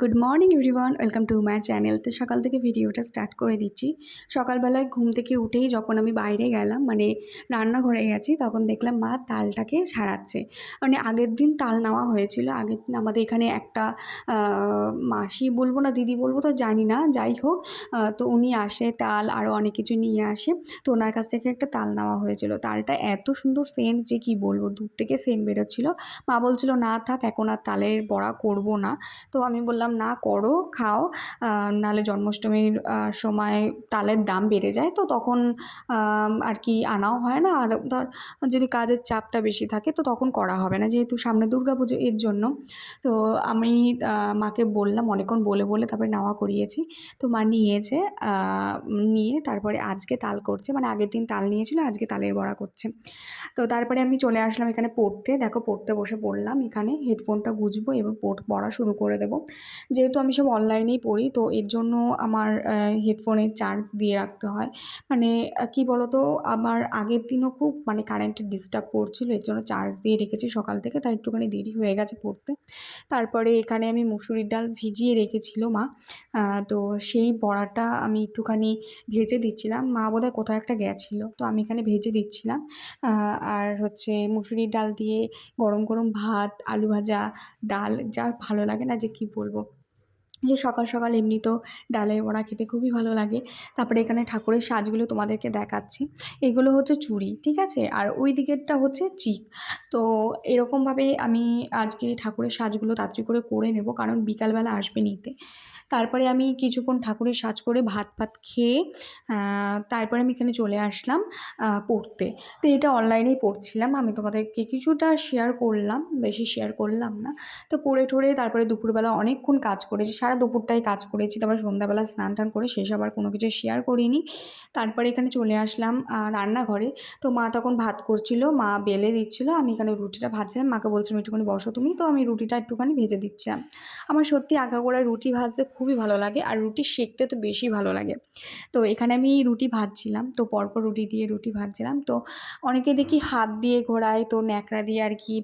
Good morning everyone welcome to my channel তো সকাল থেকে ভিডিওটা স্টার্ট করে দিচ্ছি। সকালবেলায় ঘুম থেকে উঠেই যখন আমি বাইরে গেলাম মানে রান্নাঘরে গেছি, তখন দেখলাম মা তালটাকে ছাড়াচ্ছে মানে আগের দিন তাল নেওয়া হয়েছিল। আগের দিন আমাদের এখানে একটা মাসি বলব না দিদি বলব তো জানি না, যাই হোক তো উনি আসে তাল আরও অনেক কিছু নিয়ে আসে। তো ওনার কাছ থেকে একটা তাল নেওয়া হয়েছিল। তালটা এত সুন্দর সেন্ট যে কি বলব, দূর থেকে সেন্ট বেরোচ্ছিল। মা বলছিল, না থাক, এখন আর তালের বড়া করব না। তো আমি বললাম, না, করো, খাও। নাহলে জন্মাষ্টমীর সময় তালের দাম বেড়ে যায়। তো তখন আর কি আনাও হয় না। আর ধর, যদি কাজের চাপটা বেশি থাকে, তো তখন করা হবে না। যেহেতু সামনে পুজো এর জন্য। তো আমি মাকে বললাম, অনেকক্ষণ বলে বলে তারপরে নেওয়া করিয়েছি। তো মা নিয়েছে নিয়ে তারপরে আজকে তাল করছে। মানে আগের দিন তাল নিয়েছিল, আজকে তালের বড়া করছে। তো তারপরে আমি চলে আসলাম এখানে পড়তে। দেখো, পড়তে বসে পড়লাম এখানে। হেডফোনটা গুজবো এবং পড়া শুরু করে দেবো। যেহেতু আমি সব অনলাইনেই পড়ি, তো এর জন্য আমার হেডফোনের চার্জ দিয়ে রাখতে হয়। মানে কি বলতো, আমার আগের দিনও খুব মানে কারেন্টের ডিস্টার্ব করছিল, এর জন্য চার্জ দিয়ে রেখেছি সকাল থেকে, তাই একটুখানি দেরি হয়ে গেছে পড়তে। তারপরে এখানে আমি মুসুরির ডাল ভিজিয়ে রেখেছিল মা তো সেই বড়াটা আমি একটুখানি ভেজে দিচ্ছিলাম। মা বোধহয় কোথাও একটা গেছিল, তো আমি এখানে ভেজে দিচ্ছিলাম। আর হচ্ছে মুসুরির ডাল দিয়ে গরম গরম ভাত, আলু ভাজা, ডাল, যা ভালো লাগে না যে কি বলব। যে সকাল সকাল এমনিতেও ডালের বড়া খেতে খুবই ভালো লাগে। তারপরে এখানে ঠাকুরের সাজগুলো তোমাদেরকে দেখাচ্ছি। এগুলো হচ্ছে চুড়ি, ঠিক আছে? আর ওই দিকেরটা হচ্ছে চিক। তো এরকমভাবে আমি আজকে ঠাকুরের সাজগুলো তাড়াতাড়ি করে করে নেব, কারণ বিকালবেলা আসবে নিতে। তারপরে আমি কিছুক্ষণ ঠাকুরের সাজ করে ভাত ফাত খেয়ে তারপরে আমি এখানে চলে আসলাম পড়তে। তো এটা অনলাইনেই পড়ছিলাম। আমি তোমাদেরকে কিছুটা শেয়ার করলাম, বেশি শেয়ার করলাম না। তো পড়ে ঠরে তারপরে দুপুরবেলা অনেকক্ষণ কাজ করেছি, সারা দুপুরটাই কাজ করেছি। তারপর সন্ধ্যাবেলা স্নান টান করে সেসব আর কোনো কিছু শেয়ার করিনি। তারপরে এখানে চলে আসলাম রান্নাঘরে। তো মা তখন ভাত করছিল, মা বেলে দিচ্ছিল, আমি এখানে রুটিটা ভাজছিলাম। মাকে বলছিলাম, একটুখানি বসো তুমি। তো আমি রুটিটা একটুখানি ভেজে দিচ্ছিলাম। আমার সত্যি আগাগোড়ায় রুটি ভাজতে খুবই ভালো লাগে আর রুটি সেঁকতে তো বেশি ভালো লাগে। তো এখানে আমি রুটি ভাজছিলাম, তো পরপর রুটি দিয়ে রুটি ভাজছিলাম। তো অনেকে দেখি হাত দিয়ে ঘোরায়, তো ন্যাকড়া দিয়ে আর কি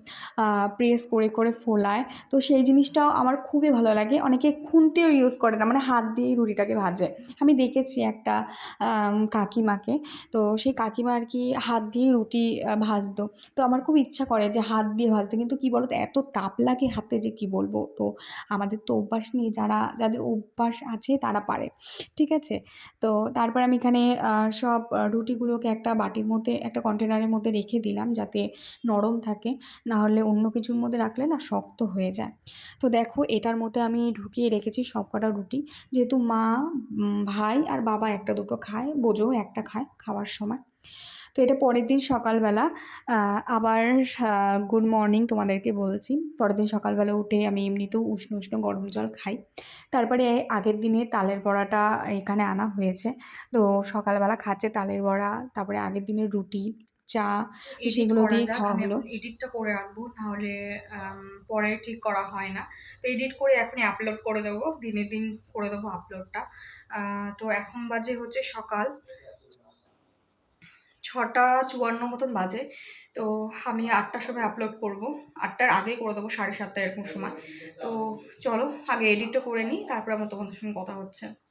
প্রেস করে করে ফোলায়। তো সেই জিনিসটাও আমার খুবই ভালো লাগে। অনেকে খুন্তিও ইউজ করে না মানে হাত দিয়েই রুটিটাকে ভাজে। আমি দেখেছি একটা কাকিমাকে, তো সেই কাকিমা আর কি হাত দিয়ে রুটি ভাজতো। তো আমার খুব ইচ্ছা করে যে হাত দিয়ে ভাজতে, কিন্তু কী বলতো, এত তাপ লাগে হাতে যে কি বলব? তো আমাদের তো অভ্যাস নেই, যারা, যাদের অভ্যাস আছে, তারা পারে। ঠিক আছে? তো তারপর আমি এখানে সব রুটিগুলোকে একটা বাটির মধ্যে, একটা কন্টেনারের মধ্যে রেখে দিলাম যাতে নরম থাকে, না হলে অন্য কিছুর মধ্যে রাখলে না শক্ত হয়ে যায়। তো দেখো, এটার মধ্যে আমি ঢুকিয়ে রেখেছি সব কটা রুটি। যেহেতু মা ভাই আর বাবা একটা দুটো খায়, বোঝো একটা খায় খাওয়ার সময়। তো এটা পরের দিন সকালবেলা আবার গুড মর্নিং তোমাদেরকে বলছি। পরের দিন সকালবেলা উঠে আমি এমনিতেও উষ্ণ উষ্ণ গরম জল খাই। তারপরে আগের দিনে তালের বড়াটা এখানে আনা হয়েছে। তো সকালবেলা খাচ্ছে তালের বড়া তারপরে আগের দিনের রুটি চা সেগুলো দিয়ে খাওয়া হলো। এডিটটা করে রাখব তাহলে পরে ঠিক করা হয় না। তো এডিট করে এখনই আপলোড করে দেবো দিনের দিন করে দেবো আপলোডটা তো এখন বাজে হচ্ছে সকাল। ছটা চুয়ান্ন মতন বাজে। তো আমি আটটার সময় আপলোড করব। আটটার আগেই করে দেবো, সাড়ে সাতটা এরকম সময়। তো চলো, আগে এডিটও করে নিই, তারপরে আমার তোমাদের সঙ্গে কথা হচ্ছে।